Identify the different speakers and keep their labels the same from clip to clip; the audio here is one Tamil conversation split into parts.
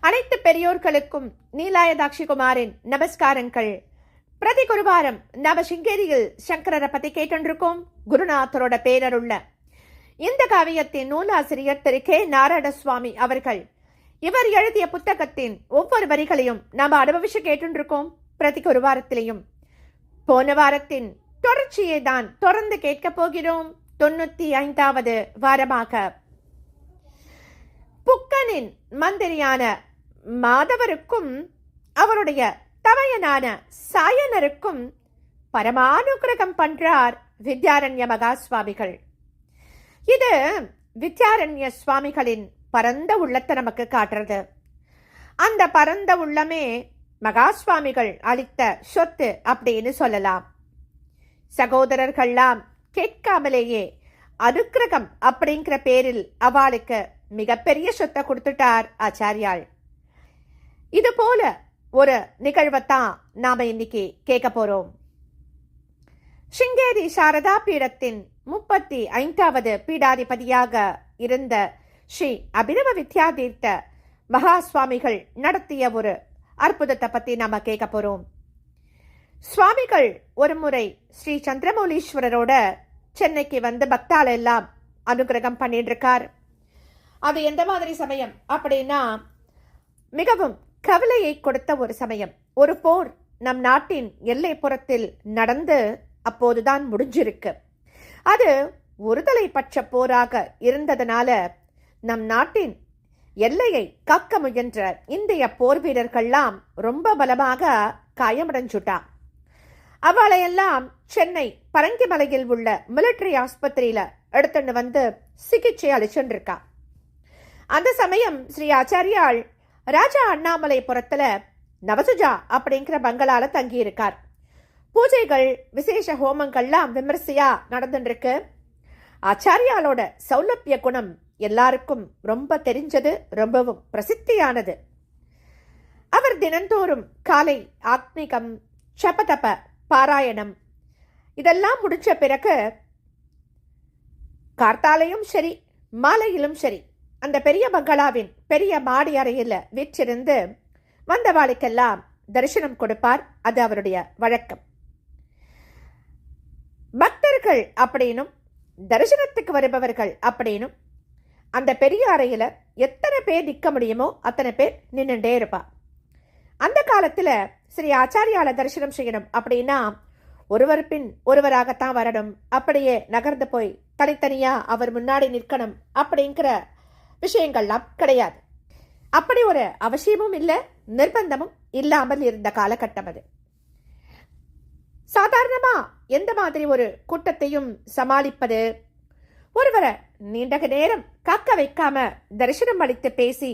Speaker 1: அனைத்து பெரியோர்களுக்கும் நீலாயதாட்சி குமாரின் நமஸ்காரங்கள். பிரதி குருவாரம் நாம சிங்கேரியில் சங்கரரை பத்தி கேட்டுருக்கோம் குருநாதரோட பேரருள்ள. இந்த காவியத்தின் நூலாசிரியர் திரு கே நாராயணசுவாமி அவர்கள். இவர் எழுதிய புத்தகத்தின் ஒவ்வொரு வரிகளையும் நாம் அனுபவிச்சு கேட்டுருக்கோம் பிரதி குருவாரத்திலையும். போன வாரத்தின் தொடர்ச்சியை தான் தொடர்ந்து கேட்க போகிறோம். தொண்ணூத்தி ஐந்தாவது வாரமாக. புக்கனின் மந்திரியான மாதவருக்கும் அவருடைய தமையனான சாயனருக்கும் பரமானுகிரகம் பண்றார் வித்யாரண்ய மகா சுவாமிகள் இது வித்யாரண்ய சுவாமிகளின் பரந்த உள்ளத்தை நமக்கு காட்டுறது. அந்த பரந்த உள்ளமே மகா சுவாமிகள் அளித்த சொத்து அப்படின்னு சொல்லலாம். சகோதரர்கள்லாம் கேட்காமலேயே அனுக்கிரகம் அப்படிங்கிற பேரில் அவளுக்கு மிகப்பெரிய சொத்தை கொடுத்துட்டார் ஆச்சாரியாள் இது போல ஒரு நிகழ்வைத்தான் நாம இன்னைக்கு கேட்க போறோம். சிங்கேரி சாரதா பீடத்தின் முப்பத்தி ஐந்தாவது பீடாதிபதியாக இருந்த ஸ்ரீ அபிரவ வித்யாதீர்த்த மகா சுவாமிகள் நடத்திய ஒரு அற்புதத்தை பத்தி நாம கேட்க போறோம். சுவாமிகள் ஒரு முறை ஸ்ரீ சந்திரமௌலீஸ்வரரோட சென்னைக்கு வந்து பக்தால் எல்லாம் அனுகிரகம் பண்ணிட்டு இருக்கார். அது எந்த மாதிரி சமயம் அப்படின்னா மிகவும் கவலையை கொடுத்த ஒரு சமயம் ஒரு போர் நம் நாட்டின் எல்லைப்புறத்தில் நடந்து அப்போதுதான் முடிஞ்சிருக்கு. அது ஒருதலை பட்ச போராக இருந்ததனால நம் நாட்டின் எல்லையை காக்க முயன்ற இந்திய போர் வீரர்கள்லாம் ரொம்ப பலமாக காயமடைஞ்சுட்டா அவளையெல்லாம் சென்னை பரங்கிமலையில் உள்ள மிலிட்டரி ஆஸ்பத்திரியில எடுத்துன்னு வந்து சிகிச்சை அளிச்சுட்டு இருக்கா அந்த சமயம் ஸ்ரீ ஆச்சாரியால் ராஜா அண்ணாமலைபுரத்துல நவசுஜா அப்படிங்கிற பங்களால தங்கி இருக்கார் பூஜைகள் விசேஷ ஹோமங்கள்லாம் விமர்சையா நடந்துருக்கு ஆச்சாரியாலோட சௌலபிய குணம் எல்லாருக்கும் ரொம்ப தெரிஞ்சது ரொம்பவும் பிரசித்தியானது. அவர் தினந்தோறும் காலை ஆத்மீகம் சபதப பாராயணம் இதெல்லாம் முடிச்ச பிறகு கார்த்தாலையும் சரி மாலையிலும் சரி அந்த பெரிய பங்களாவின் பெரிய மாடி அறையில் வீற்றிருந்து வந்தவாளுக்கெல்லாம் தரிசனம் கொடுப்பார். அது அவருடைய வழக்கம். பக்தர்கள் அப்படின்னும் தரிசனத்துக்கு வருபவர்கள் அப்படின்னும் அந்த பெரிய அறையில் எத்தனை பேர் நிற்க முடியுமோ அத்தனை பேர் நின்றுட்டே இருப்பா. அந்த காலத்தில் ஸ்ரீ ஆச்சாரியால தரிசனம் செய்யணும் அப்படின்னா ஒருவர் பின் ஒருவராகத்தான் வரணும். அப்படியே நகர்ந்து போய் தனித்தனியாக அவர் முன்னாடி நிற்கணும் அப்படிங்கிற விஷயங்கள்லாம் கிடையாது. அப்படி ஒரு அவசியமும் இல்லை நிர்பந்தமும் இல்லாமல் இருந்த காலகட்டம் அது. சாதாரணமா எந்த மாதிரி ஒரு கூட்டத்தையும் சமாளிப்பது? ஒருவரை நீண்ட நேரம் காக்க வைக்காம தரிசனம் அளித்து பேசி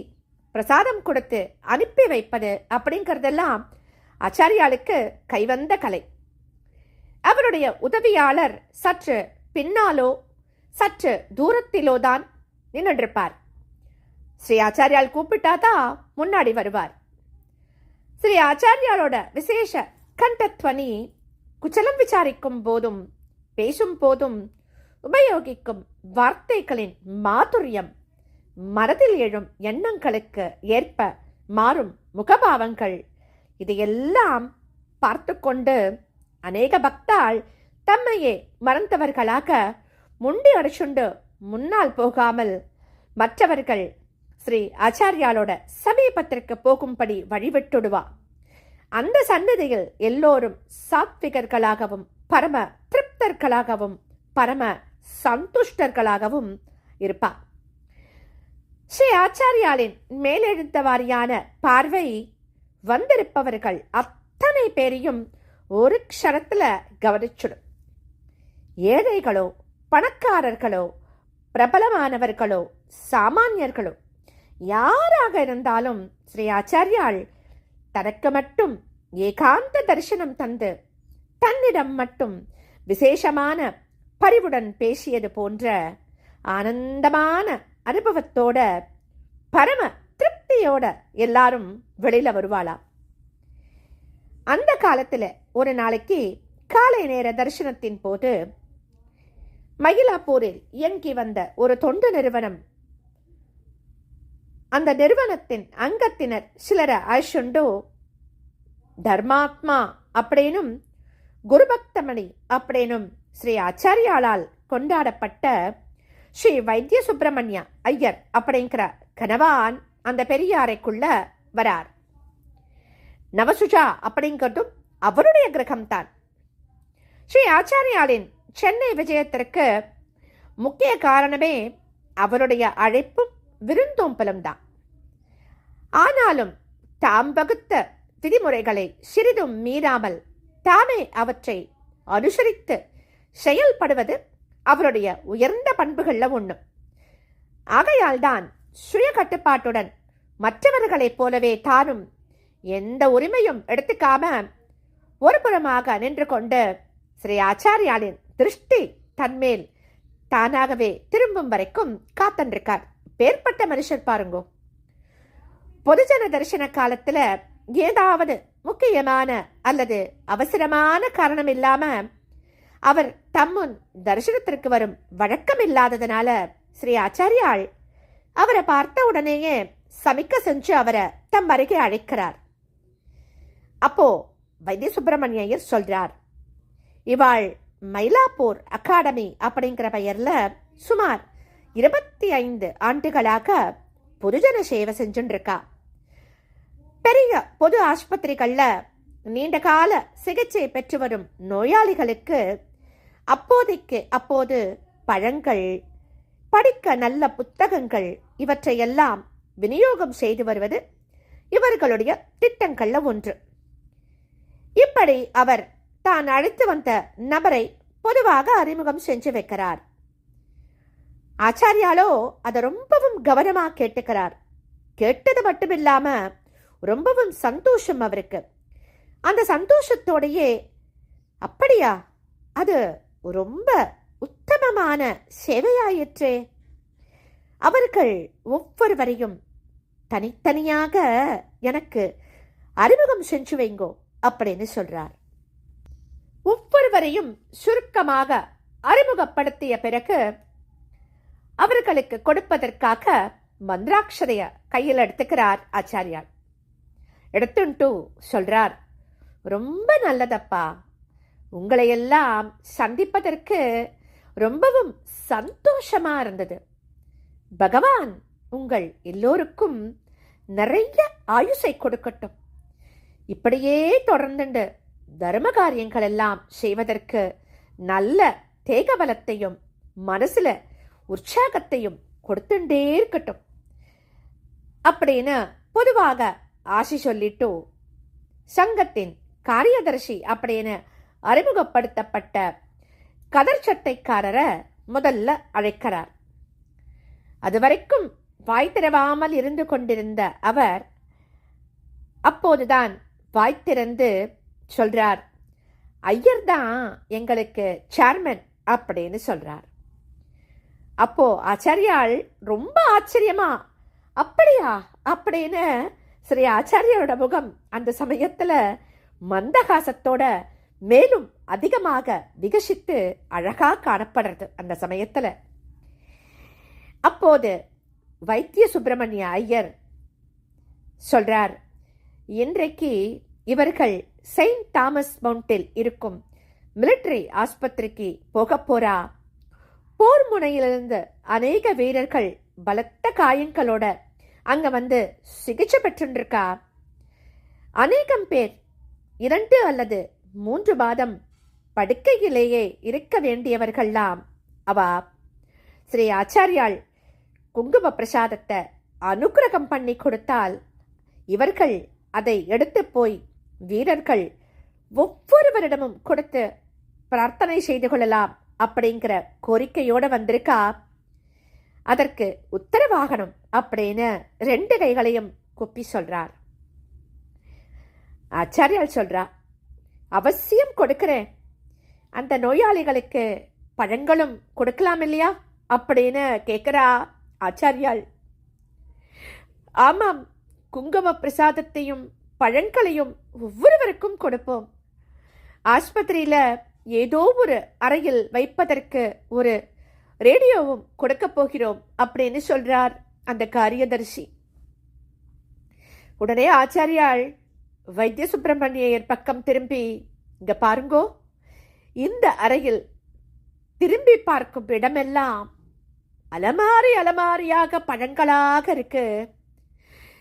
Speaker 1: பிரசாதம் கொடுத்து அனுப்பி வைப்பது அப்படிங்கிறதெல்லாம் ஆச்சாரியாளுக்கு கைவந்த கலை. அவருடைய உதவியாளர் சற்று பின்னாலோ சற்று தூரத்திலோ தான் நின்றிருப்பார் ஸ்ரீ ஆச்சாரியால் கூப்பிட்டாதான் முன்னாடி வருவார். ஸ்ரீ ஆச்சாரியாரோட விசேஷ கண்டத்வனி குச்சலம் விசாரிக்கும் போதும் பேசும் போதும் உபயோகிக்கும் வார்த்தைகளின் மாதுரியம் மனதில் எழும் எண்ணங்களுக்கு ஏற்ப மாறும் முகபாவங்கள் இதையெல்லாம் பார்த்து கொண்டு அநேக பக்தாள் தம்மையே மறந்தவர்களாக முண்டி அடிச்சுண்டு முன்னால் போகாமல் மற்றவர்கள் ஸ்ரீ ஆச்சாரியாலோட சமீபத்திற்கு போகும்படி வழிவிட்டுடுவா. அந்த சன்னதியில் எல்லோரும் சாத்விகர்களாகவும் பரம திருப்தர்களாகவும் பரம சந்துஷ்டர்களாகவும் இருப்பா. ஸ்ரீ ஆச்சாரியாலின் மேலெழுந்த வாரியான பார்வை வந்திருப்பவர்கள் அத்தனை பேரையும் ஒரு க்ஷணத்தில் கவனிச்சிடும். ஏழைகளோ பணக்காரர்களோ பிரபலமானவர்களோ சாமானியர்களோ யாராக இருந்தாலும் ஸ்ரீ ஆச்சாரியாள் தனக்கு மட்டும் ஏகாந்த தரிசனம் தந்து தன்னிடம் மட்டும் விசேஷமான பரிவுடன் பேசியது போன்ற ஆனந்தமான அனுபவத்தோட பரம திருப்தியோட எல்லாரும் வெளியில வருவாளாம். அந்த காலத்தில் ஒரு நாளைக்கு காலை நேர தரிசனத்தின் போது மயிலாப்பூரில் இயங்கி வந்த ஒரு தொண்டு நிறுவனம் அந்த நிறுவனத்தின் அங்கத்தினர் சிலரை அழிச்சுண்டு தர்மாத்மா அப்படின்னும் குருபக்தமணி அப்படின்னும் ஸ்ரீ ஆச்சாரியாளால் கொண்டாடப்பட்ட ஸ்ரீ வைத்திய சுப்பிரமணிய ஐயர் அப்படிங்கிற கனவான் அந்த பெரியாரைக்குள்ள வரார். நவசுஜா அப்படிங்கிறதும் அவருடைய கிரகம்தான். ஸ்ரீ ஆச்சாரியாலின் சென்னை விஜயத்திற்கு முக்கிய காரணமே அவருடைய அழைப்பும் விருந்தோம்பலும் தான். ஆனாலும் தாம் வகுத்த விதிமுறைகளை சிறிதும் மீறாமல் தாமே அவற்றை அனுசரித்து செயல்படுவது அவருடைய உயர்ந்த பண்புகளில் ஒன்று ஆகையால்தான் சுய கட்டுப்பாட்டுடன் மற்றவர்களைப் போலவே தானும் எந்த உரிமையும் எடுத்துக்காம ஒரு புறமாக நின்று கொண்டு ஸ்ரீ ஆச்சாரியாலின் திருஷ்டி தன்மேல் தானாகவே திரும்பும் வரைக்கும் காத்தன்றிருக்கார் பேர்பட்ட மனுஷர் பாருங்கோ. பொதுஜன தரிசன காலத்துல ஏதாவது முக்கியமான அல்லது அவசரமான காரணம் இல்லாம அவர் தம்முன் தரிசனத்திற்கு வரும் வழக்கம் இல்லாததுனால ஸ்ரீ ஆச்சாரியாள் அவரை பார்த்த உடனேயே சமிக்க செஞ்சு அவரை தம் அருகே அழைக்கிறார். அப்போ வைத்திய சுப்பிரமணிய ஐயர் சொல்றார் இவாள் மயிலாப்பூர் அகாடமி அப்படிங்கிற பெயர்ல சுமார் இருபத்தி ஐந்து ஆண்டுகளாக பொதுஜன சேவை செஞ்சுட்டு இருக்கா. பெரிய பொது ஆஸ்பத்திரிகளில் நீண்ட கால சிகிச்சை பெற்று வரும் நோயாளிகளுக்கு அப்போதைக்கு அப்போது பழங்கள் படிக்க நல்ல புத்தகங்கள் இவற்றையெல்லாம் விநியோகம் செய்து வருவது இவர்களுடைய திட்டங்கள்ல ஒன்று. இப்படி அவர் தான் அழைத்து வந்த நபரை பொதுவாக அறிமுகம் செஞ்சு வைக்கிறார். ஆச்சாரியாலோ அதை ரொம்பவும் கவனமாக கேட்டுக்கிறார். கேட்டது மட்டுமில்லாம ரொம்பவும் சந்தோஷம் அவருக்கு. அந்த சந்தோஷத்தோடையே அப்படியா? அது ரொம்ப உத்தமமான சேவையாயிற்றே. அவர்கள் ஒவ்வொருவரையும் தனித்தனியாக எனக்கு அறிமுகம் செஞ்சு வைங்கோ அப்படின்னு சொல்றார். ஒவ்வொருவரையும் சுருக்கமாக அறிமுகப்படுத்திய பிறகு அவர்களுக்கு கொடுப்பதற்காக மந்திராட்சரைய கையில் எடுத்துக்கிறார் ஆச்சாரியார். எடுத்துட்டு சொல்றார். ரொம்ப நல்லதப்பா. உங்களையெல்லாம் சந்திப்பதற்கு ரொம்பவும் சந்தோஷமா இருந்தது. பகவான் உங்கள் எல்லோருக்கும் நிறைய ஆயுசை கொடுக்கட்டும். இப்படியே தொடர்ந்துண்டு தர்ம காரியங்கள் எல்லாம் செய்வதற்கு நல்ல தேகபலத்தையும் மனசுல உற்சாகத்தையும் கொடுத்துட்டே இருக்கட்டும். அப்படின்னு பொதுவாக ஆசி சொல்லிட்டு சங்கத்தின் காரியதர்சி அப்படின்னு அறிமுகப்படுத்தப்பட்ட கதர் சட்டைக்காரரை முதல்ல அழைக்கிறார். அதுவரைக்கும் வாய் திறவாமல் இருந்து கொண்டிருந்த அவர் அப்போதுதான் வாய் திறந்து சொல்றார் ஐயர் தான் எங்களுக்கு சேர்மன் அப்படின்னு சொல்றார். அப்போ ஆச்சாரியால் ரொம்ப ஆச்சரியமா அப்படியா? அப்படின்னு ஸ்ரீ ஆச்சாரியரோட முகம் அந்த சமயத்தில் மந்தகாசத்தோட மேலும் அதிகமாக விகசித்து அழகாக காணப்படுறது அந்த சமயத்தில். அப்போது வைத்திய சுப்பிரமணிய ஐயர் சொல்றார் இன்றைக்கு இவர்கள் செயின்ட் தாமஸ் மவுண்டில் இருக்கும் மிலிட்டரி ஆஸ்பத்திரிக்கு போக போறா. போர் முனையிலிருந்து அநேக வீரர்கள் பலத்த காயங்களோட அங்க வந்து சிகிச்சை பெற்றுருக்கா அநேகம் பேர் இரண்டு அல்லது மூன்று மாதம் படுக்கையிலேயே இருக்க வேண்டியவர்கள்லாம் அவா. ஸ்ரீ ஆச்சாரியாள் குங்கும பிரசாதத்தை அனுக்கிரகம் பண்ணி கொடுத்தால் இவர்கள் அதை எடுத்து போய் வீரர்கள் ஒவ்வொருவரிடமும் கொடுத்து பிரார்த்தனை செய்து கொள்ளலாம் அப்படிங்கிற கோரிக்கையோடு வந்திருக்கா? அதற்கு உத்தரவாகணும் அப்படின்னு ரெண்டு கைகளையும் குப்பி சொல்றார். ஆச்சாரியால் சொல்றா அவசியம் கொடுக்கிறேன். அந்த நோயாளிகளுக்கு பழங்களும் கொடுக்கலாம் இல்லையா? அப்படின்னு கேட்குறா ஆச்சாரியால். ஆமாம் குங்கும பிரசாதத்தையும் பழங்களையும் ஒவ்வொருவருக்கும் கொடுப்போம். ஆஸ்பத்திரியில் ஏதோ ஒரு அறையில் வைப்பதற்கு ஒரு ரேடியோவும் கொடுக்க போகிறோம் அப்படின்னு சொல்றார் அந்த காரியதர்சி. உடனே ஆச்சாரியாள் வைத்திய சுப்பிரமணியர் பக்கம் திரும்பி இங்க பாருங்கோ இந்த அறையில் திரும்பி பார்க்கும் இடமெல்லாம் அலமாரி அலமாரியாக பழங்களாக இருக்கு.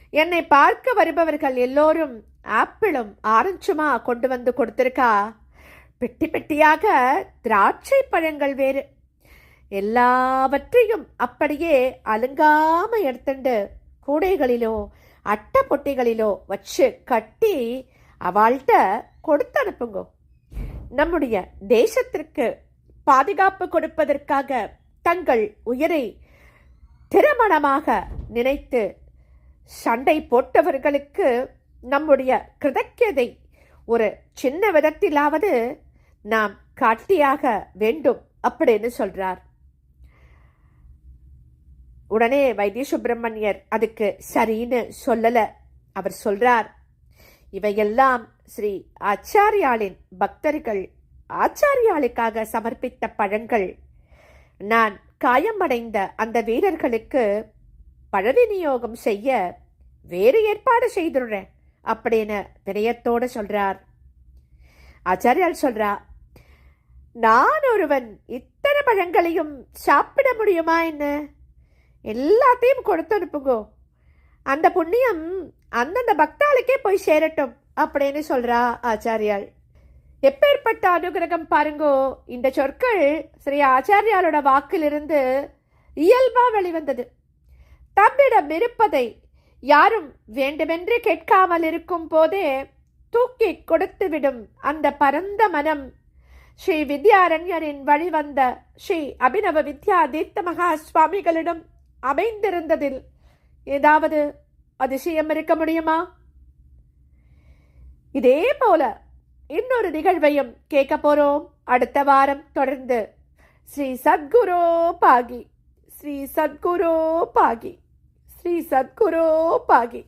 Speaker 1: என்னை பார்க்க வருபவர்கள் எல்லோரும் ஆப்பிளும் ஆரஞ்சுமா கொண்டு வந்து கொடுத்திருக்கா? பெட்டி பெட்டியாக திராட்சை பழங்கள் வேறு எல்லாவற்றையும் அப்படியே அலுங்காம எடுத்துண்டு கூடைகளிலோ அட்டை பொட்டிகளிலோ வச்சு கட்டி அவள்கிட்ட கொடுத்து அனுப்புங்க நம்முடைய தேசத்திற்கு பாதுகாப்பு கொடுப்பதற்காக தங்கள் உயிரை திருமணமாக நினைத்து சண்டை போட்டவர்களுக்கு நம்முடைய கிருதக்கியதை ஒரு சின்ன விதத்திலாவது நாம் காட்டியாக வேண்டும் அப்படின்னு சொல்றார். உடனே வைத்திய சுப்பிரமணியர் அதுக்கு சரின்னு சொல்லல. அவர் சொல்றார் இவையெல்லாம் ஸ்ரீ ஆச்சாரியாளின் பக்தர்கள் ஆச்சாரியாளுக்காக சமர்ப்பித்த பழங்கள். நான் காயமடைந்த அந்த வீரர்களுக்கு பழவிநியோகம் செய்ய வேறு ஏற்பாடு செய்துடுறேன் அப்படின்னு வினயத்தோடு சொல்றார். ஆச்சாரியால் சொல்றா நான் ஒருவன் இத்தனை பழங்களையும் சாப்பிட முடியுமா என்ன? எல்லாத்தையும் கொடுத்து அனுப்புங்கோ. அந்த புண்ணியம் அந்தந்த பக்தாளுக்கே போய் சேரட்டும் அப்படின்னு சொல்றா ஆச்சாரியாள். எப்பேற்பட்ட அனுகிரகம் பாருங்கோ. இந்த சொற்கள் ஸ்ரீ ஆச்சாரியாளோட வாக்கிலிருந்து இயல்பா வெளிவந்தது. தம்மிடம் இருப்பதை யாரும் வேண்டுமென்று கேட்காமல் இருக்கும் போதே தூக்கி கொடுத்துவிடும் அந்த பரந்த மனம் ஸ்ரீ வித்யாரண்யரின் வழிவந்த ஸ்ரீ அபினவ வித்யா தீர்த்த மகா சுவாமிகளிடம் அமைந்திருந்ததில் ஏதாவது அதிசயம் இருக்க முடியுமா? இதே போல இன்னொரு நிகழ்வையும் கேட்க போறோம். அடுத்த வாரம் தொடர்ந்து ஸ்ரீ சத்குரோ பாகி ஸ்ரீ சத்குரோ பாகி ஸ்ரீ சத்குரோ பாகி.